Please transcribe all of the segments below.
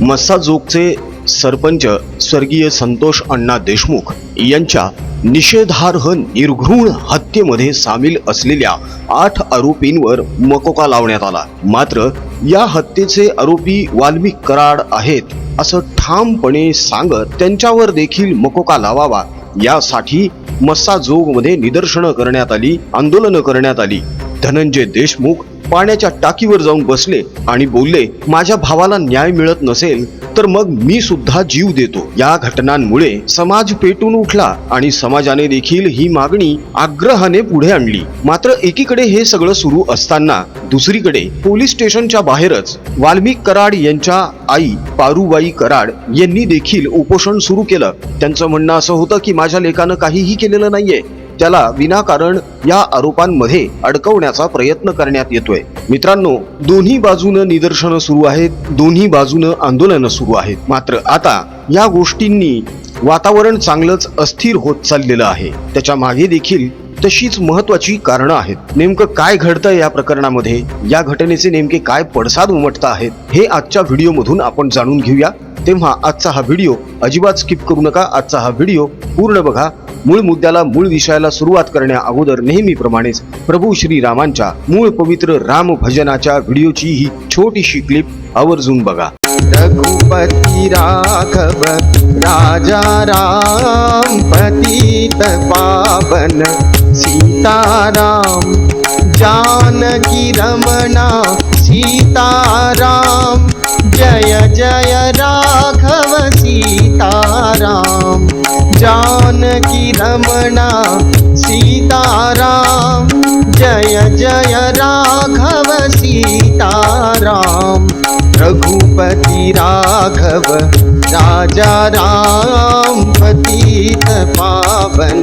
मस्साजोगचे सरपंच स्वर्गीय संतोष अण्णा देशमुख यांच्या निषेधार्ह निर्घृण हत्येमध्ये सामील असलेल्या आठ आरोपींवर मकोका लावण्यात आला. मात्र या हत्येचे आरोपी वाल्मिक कराड आहेत असं ठामपणे सांगत त्यांच्यावर देखील मकोका लावावा यासाठी मस्साजोगमध्ये निदर्शनं करण्यात आली आंदोलनं करण्यात आली. धनंजय देशमुख पाण्याच्या टाकीवर जाऊन बसले आणि बोलले माझ्या भावाला न्याय मिळत नसेल तर मग मी सुद्धा जीव देतो. या घटनांमुळे समाज पेटून उठला आणि समाजाने देखील ही मागणी आग्रहाने पुढे आणली. मात्र एकीकडे हे सगळं सुरू असताना दुसरीकडे पोलीस स्टेशनच्या बाहेरच वाल्मिक कराड यांच्या आई पारुबाई कराड यांनी देखील उपोषण सुरू केलं. त्यांचं म्हणणं असं होतं की माझ्या लेखानं काहीही केलेलं नाहीये. त्याला विनाकारण या आरोपांमध्ये अडकवण्याचा प्रयत्न करण्यात येतोय. मित्रांनो दोन्ही बाजूनं निदर्शनं सुरू आहेत दोन्ही बाजूनं आंदोलनं सुरू आहेत. मात्र आता या गोष्टींनी वातावरण चांगलंच अस्थिर होत चाललेलं आहे. त्याच्यामागे देखील तशीच महत्वाची कारणं आहेत. नेमकं काय घडतं या प्रकरणामध्ये? या घटनेचे नेमके काय पडसाद उमटत आहेत? हे आजच्या व्हिडिओमधून आपण जाणून घेऊया. तेव्हा आजचा हा व्हिडिओ अजिबात स्किप करू नका. आजचा हा व्हिडिओ पूर्ण बघा. मूळ मुद्द्याला मूळ विषयाला सुरुवात करण्या अगोदर नेहमीप्रमाणेच प्रभू श्री रामांच्या मूळ पवित्र राम भजनाच्या व्हिडिओची ही छोटीशी क्लिप आवर्जून बघा. रघुपती राघव राजा राम पतित पावन सीताराम जानकी रमणा सीताराम जय जय राम। जानकी रमणा सीताराम। जय जय राघव सीताराम। रघुपति राघव राजा राम पतित पावन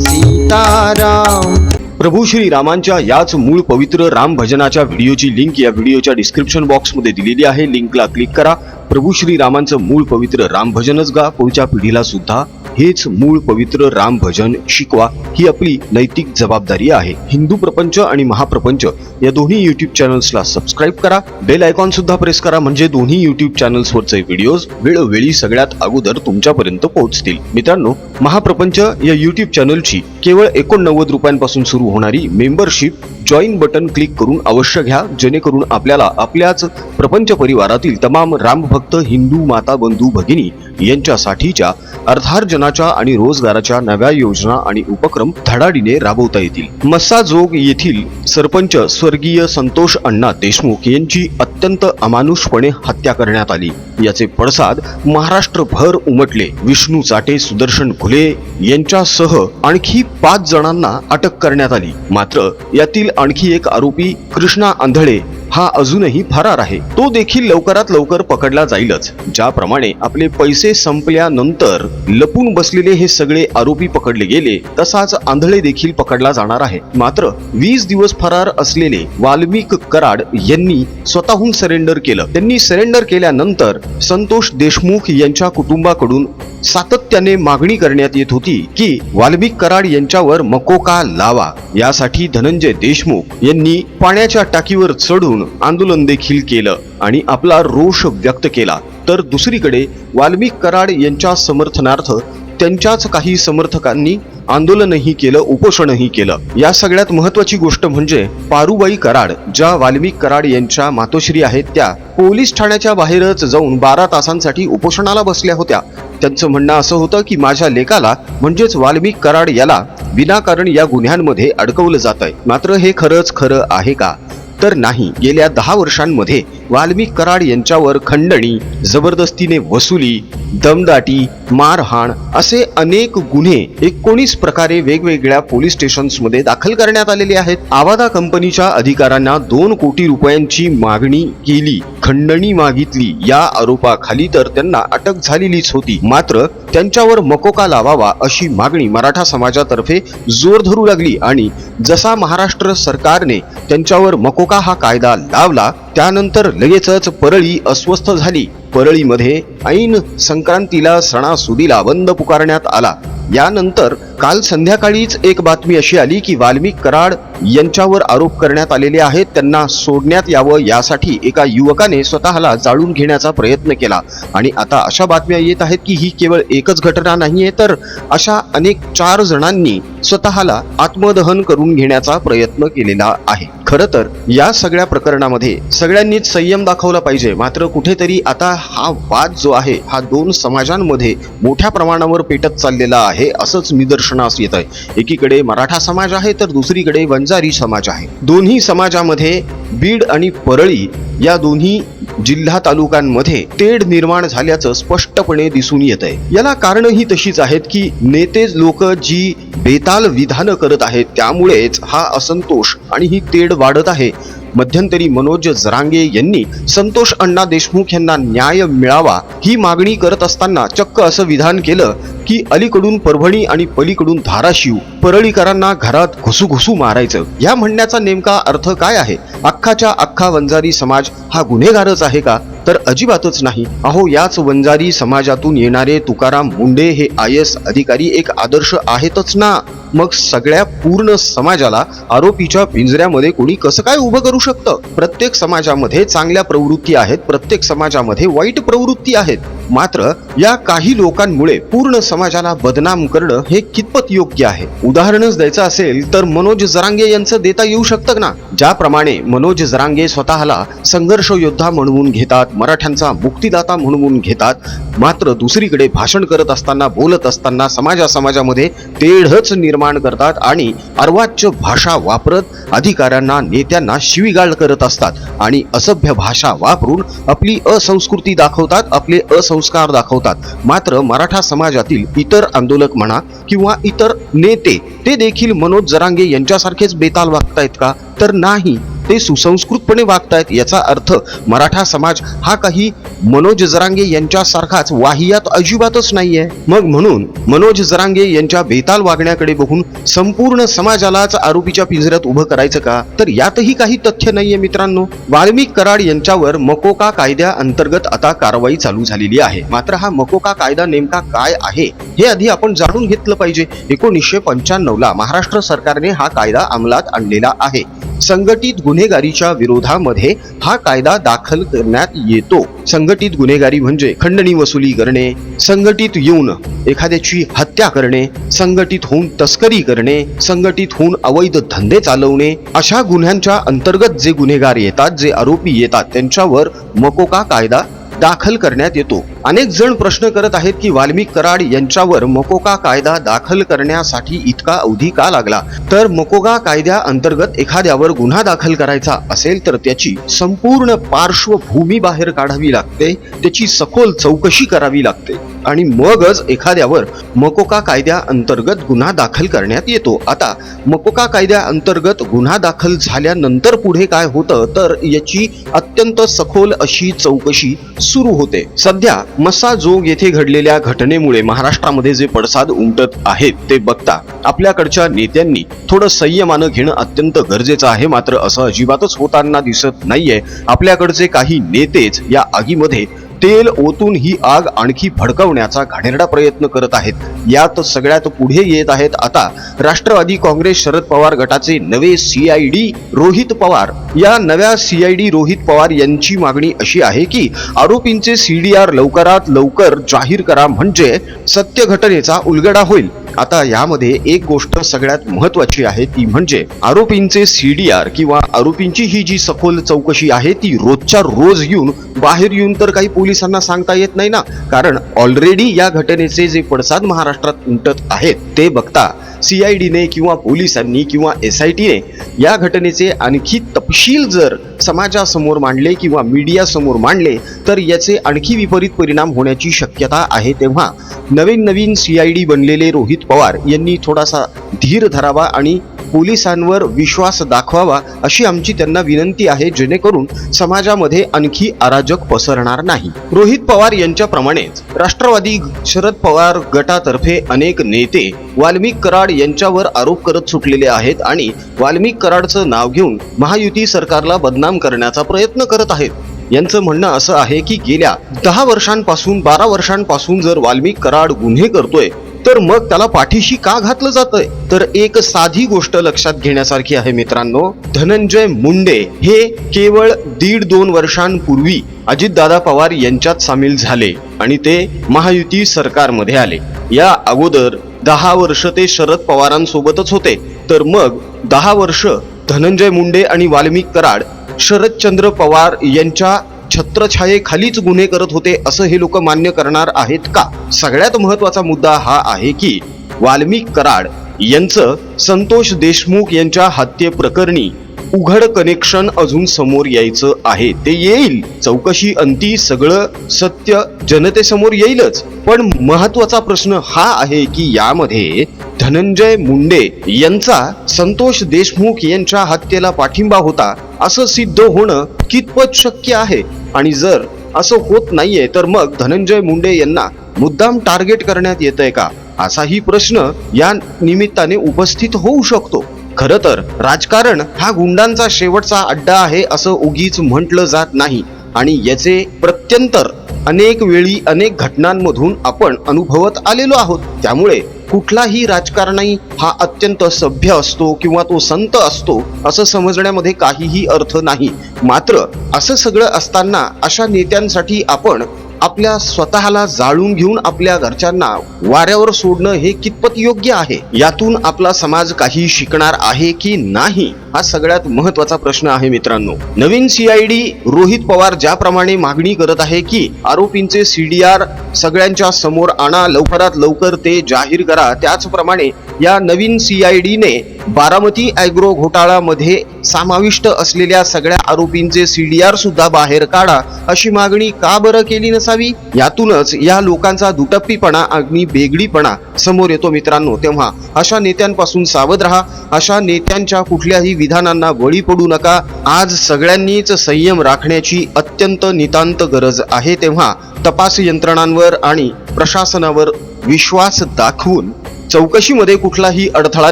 सीताराम। प्रभू श्री रामांच्या याच मूळ पवित्र राम भजनाच्या व्हिडिओची लिंक या व्हिडिओच्या डिस्क्रिप्शन बॉक्समध्ये दिलेली आहे. लिंकला क्लिक करा. प्रभू श्री रामांचं मूळ पवित्र रामभजनच गा पुढच्या पिढीला सुद्धा? हेच मूळ पवित्र राम भजन शिकवा ही आपली नैतिक जबाबदारी आहे. हिंदू प्रपंच आणि महाप्रपंच या दोन्ही युट्यूब चॅनल्सला सबस्क्राईब करा. बेल आयकॉन सुद्धा प्रेस करा म्हणजे दोन्ही युट्यूब चॅनल्सवरचे व्हिडिओज वेळोवेळी सगळ्यात अगोदर तुमच्यापर्यंत पोहोचतील. मित्रांनो महाप्रपंच या युट्यूब चॅनलची केवळ एकोणनव्वद रुपयांपासून सुरू होणारी मेंबरशिप जॉईन बटन क्लिक करून अवश्य घ्या जेणेकरून आपल्याला आपल्याच प्रपंच परिवारातील तमाम रामभक्त हिंदू माता बंधू भगिनी यांच्यासाठीच्या अर्थार्जनाच्या आणि रोजगाराच्या नव्या योजना आणि उपक्रम धडाडीने राबवता येतील. मस्साजोग येथील सरपंच स्वर्गीय संतोष अण्णा देशमुख यांची अत्यंत अमानुषपणे हत्या करण्यात आली. याचे पडसाद महाराष्ट्रभर उमटले. विष्णू चाटे सुदर्शन घुले यांच्यासह आणखी पाच जणांना अटक करण्यात आली. मात्र यातील आणखी एक आरोपी कृष्णा आंधळे हा अजूनही फरार आहे. तो देखील लवकरात लवकर पकडला जाईलच. ज्याप्रमाणे आपले पैसे संपल्यानंतर लपून बसलेले हे सगळे आरोपी पकडले गेले तसाच आंधळे देखील पकडला जाणार आहे. मात्र वीस दिवस फरार असलेले वाल्मिक कराड यांनी स्वतःहून सरेंडर केलं. त्यांनी सरेंडर केल्यानंतर संतोष देशमुख यांच्या कुटुंबाकडून सातत्याने मागणी करण्यात येत होती की वाल्मिक कराड यांच्यावर मकोका लावा. यासाठी धनंजय देशमुख यांनी पाण्याच्या टाकीवर चढून आंदोलन देखील केलं आणि आपला रोष व्यक्त केला. तर दुसरीकडे वाल्मिक कराड यांच्या समर्थनार्थ त्यांच्याच काही समर्थकांनी आंदोलनही केलं उपोषणही केलं. या सगळ्यात महत्वाची गोष्ट म्हणजे पारुबाई कराड ज्या वाल्मिक कराड यांच्या मातोश्री आहेत त्या पोलीस ठाण्याच्या बाहेरच जाऊन बारा तासांसाठी उपोषणाला बसल्या होत्या. त्यांचं म्हणणं असं होतं की माझ्या लेकाला म्हणजेच वाल्मिक कराड याला विनाकारण या गुन्ह्यांमध्ये अडकवलं जात आहे मात्र हे खरंच खरं आहे का? तर नाही. गेल्या दहा वर्षांमध्ये वाल्मिक कराड यांच्यावर खंडणी जबरदस्तीने वसुली दमदाटी मारहाण असे अनेक गुन्हे एकोणीस प्रकारे वेगवेगळ्या पोलीस स्टेशन्समध्ये दाखल करण्यात आलेले आहेत. आवादा कंपनीच्या अधिकाऱ्यांना दोन कोटी रुपयांची मागणी केली. खंडणी मागितली. या आरोपाखाली तर त्यांना अटक झालेलीच होती. मात्र त्यांच्यावर मकोका लावावा अशी मागणी मराठा समाजातर्फे जोर धरू लागली आणि जसा महाराष्ट्र सरकारने त्यांच्यावर मकोका हा कायदा लावला त्यानंतर लगेचच परळी अस्वस्थ झाली. परळीमध्ये ऐन संक्रांतीला सणासुदीला बंद पुकारण्यात आला. यानंतर काल संध्याकाळीच एक बातमी अशी आली की वाल्मिक कराड यांच्यावर आरोप करण्यात आलेले आहेत. त्यांना सोडण्यात यावं यासाठी एका युवकाने स्वतःला जाळून घेण्याचा प्रयत्न केला. आणि आता अशा बातम्या येत आहेत की ही केवळ एकच घटना नाहीये तर अशा अनेक चार जणांनी स्वतःला आत्मदहन करून घेण्याचा प्रयत्न केलेला आहे. खरं तर या सगळ्या प्रकरणामध्ये सगळ्यांनीच संयम दाखवला पाहिजे. मात्र कुठेतरी आता हा वाद जो आहे हा दोन समाजांमध्ये मोठ्या प्रमाणावर पेटत चाललेला आहे असंच निदर्शनास येत आहे एकीकडे मराठा समाज आहे तर दुसरीकडे वंजारी समाज आहे. दोन्ही समाजामध्ये बीड आणि परळी या दोन्ही जिल्हा तालुक्यांमध्ये तेढ निर्माण झाल्याचं स्पष्टपणे दिसून येत आहे याला कारणही तशीच आहेत की नेतेच लोक जी बेताल विधानं करत आहेत त्यामुळेच हा असंतोष आणि ही तेढ वाढत आहे मध्यंतरी मनोज जरांगे यांनी संतोष अण्णा देशमुख यांना न्याय मिळावा ही मागणी करत असताना चक्क असं विधान केलं की अलीकडून परभणी आणि पलीकडून धाराशिव परळीकरांना घरात घुसू घुसू मारायचं. या म्हणण्याचा नेमका अर्थ काय आहे? अख्खाच्या अख्खा वंजारी समाज हा गुन्हेगारच आहे का? तर अजिबातच नाही. अहो याच वंजारी समाजातून येणारे तुकाराम मुंडे हे आय एस अधिकारी एक आदर्श आहेतच ना? मग सगळ्या पूर्ण समाजाला आरोपीच्या पिंजऱ्यामध्ये कोणी कसं काय उभं करू शकतं? प्रत्येक समाजामध्ये चांगल्या प्रवृत्ती आहेत प्रत्येक समाजामध्ये वाईट प्रवृत्ती आहेत. मात्र या काही लोकांमुळे पूर्ण समाजाला बदनाम करणं हे कितपत योग्य आहे? उदाहरणच द्यायचं असेल तर मनोज जरांगे यांचं देता येऊ शकतं ना ज्याप्रमाणे मनोज जरांगे स्वतःला संघर्ष योद्धा म्हणवून घेतात मराठ्यांचा मुक्तिदाता म्हणवून घेतात मात्र दुसरीकडे भाषण करत असताना बोलत असताना समाजा समाजामध्ये तेढच निर्माण करतात आणि अर्वाच्य भाषा वापरत अधिकाऱ्यांना नेत्यांना शिवीगाळ करत असतात आणि असभ्य भाषा वापरून आपली असंस्कृती दाखवतात आपले असंस्कार दाखवतात. मात्र मराठा समाजातील इतर आंदोलक म्हणा किंवा इतर नेते ते देखील मनोज जरांगे यांच्यासारखेच बेताल वागतायत का? तर नाही ते सुसंस्कृतपणे वागतायत याचा अर्थ मराठा समाज हा काही मनोज जरांगे यांच्यासारखाच वाहियात अजिबातच नाहीये. मग म्हणून मनोज जरांगे यांच्या बेताल वागण्याकडे बघून संपूर्ण समाजालाच आरोपीच्या पिंजऱ्यात उभं करायचं का? तर यातही काही तथ्य नाहीये मित्रांनो. वाल्मिक कराड यांच्यावर मकोका कायद्या अंतर्गत आता कारवाई चालू झालेली आहे. मात्र हा मकोका कायदा नेमका काय आहे हे आधी आपण जाणून घेतलं पाहिजे. एकोणीसशे पंच्याण्णव ला महाराष्ट्र सरकारने हा कायदा अंमलात आणलेला आहे. संघटित गुन्हेगारीच्या विरोधामध्ये हा कायदा दाखल करण्यात येतो. संघटित गुन्हेगारी म्हणजे खंडणी वसुली करणे संघटित येऊन एखाद्याची हत्या करणे संघटित होऊन तस्करी करणे संघटित होऊन अवैध धंदे चालवणे अशा गुन्ह्यांच्या अंतर्गत जे गुन्हेगार येतात जे आरोपी येतात त्यांच्यावर मकोका कायदा दाखल करण्यात येतो. अनेक जण प्रश्न करत आहेत की वाल्मिक कराड यांच्यावर मकोका कायदा दाखल करण्यासाठी इतका अवधी का लागला? तर मकोगा कायद्या अंतर्गत एखाद्यावर गुन्हा दाखल करायचा असेल तर त्याची संपूर्ण पार्श्वभूमी बाहेर काढावी लागते त्याची सखोल चौकशी करावी लागते आणि मगच एखाद्यावर मकोका कायद्या अंतर्गत गुन्हा दाखल करण्यात येतो. आता मकोका कायद्या अंतर्गत गुन्हा दाखल झाल्यानंतर पुढे काय होतं? तर याची अत्यंत सखोल अशी चौकशी सुरू होते. सध्या मस्साजोग येथे घडलेल्या घटनेमुळे महाराष्ट्रामध्ये जे पडसाद उमटत आहेत ते बघता आपल्याकडच्या नेत्यांनी थोडं संयमानं घेणं अत्यंत गरजेचं आहे. मात्र असं अजिबातच होताना दिसत नाहीये. आपल्याकडचे काही नेतेच या आगीमध्ये तेल ओतून ही आग आणखी भडकवण्याचा घाणेरडा प्रयत्न करत आहेत. यात सगळ्यात पुढे येत आहेत आता राष्ट्रवादी काँग्रेस शरद पवार गटाचे नवे सीआयडी रोहित पवार. या नव्या सीआयडी रोहित पवार यांची मागणी अशी आहे की आरोपींचे सीडीआर लवकरात लवकर जाहीर करा म्हणजे सत्य घटनेचा उलगडा होईल. आता यामध्ये एक गोष्ट सगळ्यात महत्वाची आहे ती म्हणजे आरोपींचे सीडीआर किंवा आरोपींची ही जी सखोल चौकशी आहे ती रोजच्या रोज येऊन बाहेर येऊन तर काही पोलिसांना सांगता येत नाही ना. कारण ऑलरेडी या घटनेचे जे पडसाद महाराष्ट्रात उमटत आहेत ते बघता सीआयडीने किंवा पोलिसांनी किंवा एस आय टीने या घटनेचे आणखी तपशील जर समाजासमोर मांडले किंवा मीडियासमोर मांडले तर याचे आणखी विपरीत परिणाम होण्याची शक्यता आहे तेव्हा नवीन नवीन सीआयडी बनलेले रोहित पवार यांनी थोडासा धीर धरावा आणि पोलिसांवर विश्वास दाखवावा अशी आमची त्यांना विनंती आहे. जेणेकरून समाजामध्ये आणखी अराजक पसरणार नाही. रोहित पवार यांच्याप्रमाणेच राष्ट्रवादी शरद पवार गटातर्फे अनेक नेते वाल्मिक कराड यांच्यावर आरोप करत सुटलेले आहेत आणि वाल्मिक कराडचं नाव घेऊन महायुती सरकारला बदनाम करण्याचा प्रयत्न करत आहेत. यांचं म्हणणं असं आहे की गेल्या दहा वर्षांपासून बारा वर्षांपासून जर वाल्मिक कराड गुन्हे करतोय तर मग त्याला पाठीशी का घातलं जातंय? तर एक साधी गोष्ट लक्षात घेण्यासारखी आहे मित्रांनो. धनंजय मुंडे हे केवळ दीड दोन वर्षांपूर्वी अजितदादा पवार यांच्यात सामील झाले आणि ते महायुती सरकारमध्ये आले. या अगोदर दहा वर्ष ते शरद पवारांसोबतच होते. तर मग दहा वर्ष धनंजय मुंडे आणि वाल्मिक कराड शरदचंद्र पवार यांच्या छत्रछायेखालीच गुन्हे करत होते असं हे लोक मान्य करणार आहेत का? सगळ्यात महत्त्वाचा मुद्दा हा आहे की वाल्मिक कराड यांचं संतोष देशमुख यांच्या हत्येप्रकरणी उघड कनेक्शन अजून समोर यायचं आहे. ते येईल. चौकशी अंती सगळं सत्य जनतेसमोर येईलच. पण महत्त्वाचा प्रश्न हा आहे की यामध्ये धनंजय मुंडे यांचा संतोष देशमुख यांच्या हत्येला पाठिंबा होता असं सिद्ध होणं कितपत शक्य आहे? आणि जर असं होत नाहीये तर मग धनंजय मुंडे यांना मुद्दाम टार्गेट करण्यात येतंय का? असाही प्रश्न या निमित्ताने उपस्थित होऊ शकतो. खर तर राजकारण हा गुंडांचा शेवटचा अड्डा आहे असं उगीच म्हटलं जात नाही. आणि याचे प्रत्यंतर अनेक वेळी अनेक घटनांमधून आपण अनुभवत आलेलो आहोत. त्यामुळे कुठलाही राजकारणी हा अत्यंत सभ्य असतो किंवा तो संत असतो असं समजण्यामध्ये काहीही अर्थ नाही. मात्र असं सगळं असताना अशा नेत्यांसाठी आपण आपल्या स्वतःला जाळून घेऊन आपल्या घरच्यांना वाऱ्यावर सोडणं हे कितपत योग्य आहे? यातून आपला समाज काही शिकणार आहे की नाही? हा सगळ्यात महत्त्वाचा प्रश्न आहे मित्रांनो. नवीन सीआयडी रोहित पवार ज्याप्रमाणे मागणी करत आहे की आरोपींचे सीडीआर सगळ्यांच्या समोर आणा लवकरात लवकर ते जाहीर करा त्याचप्रमाणे या नवीन सीआयडीने बारामती अॅग्रो घोटाळामध्ये समाविष्ट असलेल्या सगळ्या आरोपींचे सीडीआर सुद्धा बाहेर काढा अशी मागणी का बरं केली नसावी? यातूनच या लोकांचा दुटप्पीपणा आणि बेगडीपणा समोर येतो मित्रांनो. तेव्हा अशा नेत्यांपासून सावध राहा. अशा नेत्यांच्या कुठल्याही विधानांना बळी पडू नका. आज सगळ्यांनीच संयम राखण्याची अत्यंत नितांत गरज आहे. तेव्हा तपास यंत्रणांवर आणि प्रशासनावर विश्वास दाखवून चौकशीमध्ये कुठलाही अडथळा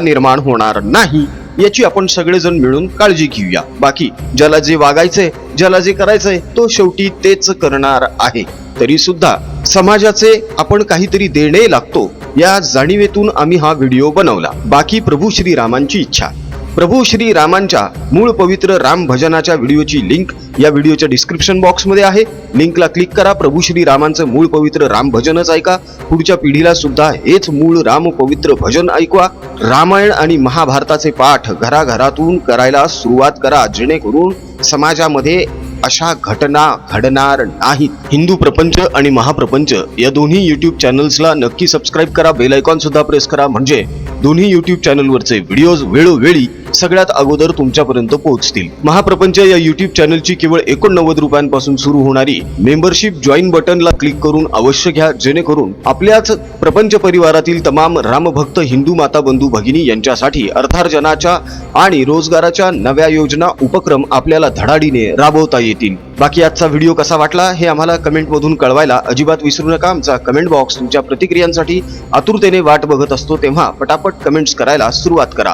निर्माण होणार नाही. याची आपण सगळेजण मिळून काळजी घेऊया. बाकी ज्याला जे वागायचंय ज्याला जे करायचंय तो शेवटी तेच करणार आहे. तरी सुद्धा समाजाचे आपण काहीतरी देणे लागतो. या जाणीवेतून आम्ही हा व्हिडिओ बनवला. बाकी प्रभू श्रीरामांची इच्छा. प्रभू श्री रामांच्या मूळ पवित्र राम भजनाच्या व्हिडिओची लिंक या व्हिडिओच्या डिस्क्रिप्शन बॉक्समध्ये आहे. लिंकला क्लिक करा. प्रभू श्री रामांचं मूळ पवित्र राम भजनच ऐका. पुढच्या पिढीला सुद्धा हेच मूळ राम पवित्र भजन ऐकवा. रामायण आणि महाभारताचे पाठ घराघरातून करायला सुरुवात करा. जेणेकरून समाजामध्ये अशा घटना घडणार नाहीत. हिंदू प्रपंच आणि महाप्रपंच या दोन्ही युट्यूब चॅनल्सला नक्की सबस्क्राईब करा. बेल आयकॉन सुद्धा प्रेस करा. म्हणजे दोन्ही युट्यूब चॅनलवरचे व्हिडिओज वेळोवेळी सगळ्यात अगोदर तुमच्यापर्यंत पोहोचतील. महाप्रपंच या युट्यूब चॅनलची केवळ एकोणनव्वद रुपयांपासून सुरू होणारी मेंबरशिप जॉईन बटनला क्लिक करून अवश्य घ्या जेणेकरून आपल्याच प्रपंच परिवारातील तमाम रामभक्त हिंदू माता बंधू भगिनी यांच्यासाठी अर्थार्जनाच्या आणि रोजगाराच्या नव्या योजना उपक्रम आपल्याला धडाडीने राबवता येतील. बाकी आजचा व्हिडिओ कसा वाटला हे आम्हाला कमेंटमधून कळवायला अजिबात विसरू नका. आमचा कमेंट बॉक्स तुमच्या प्रतिक्रियांसाठी आतुरतेने वाट बघत असतो तेव्हा पटापट कमेंट्स करायला सुरुवात करा.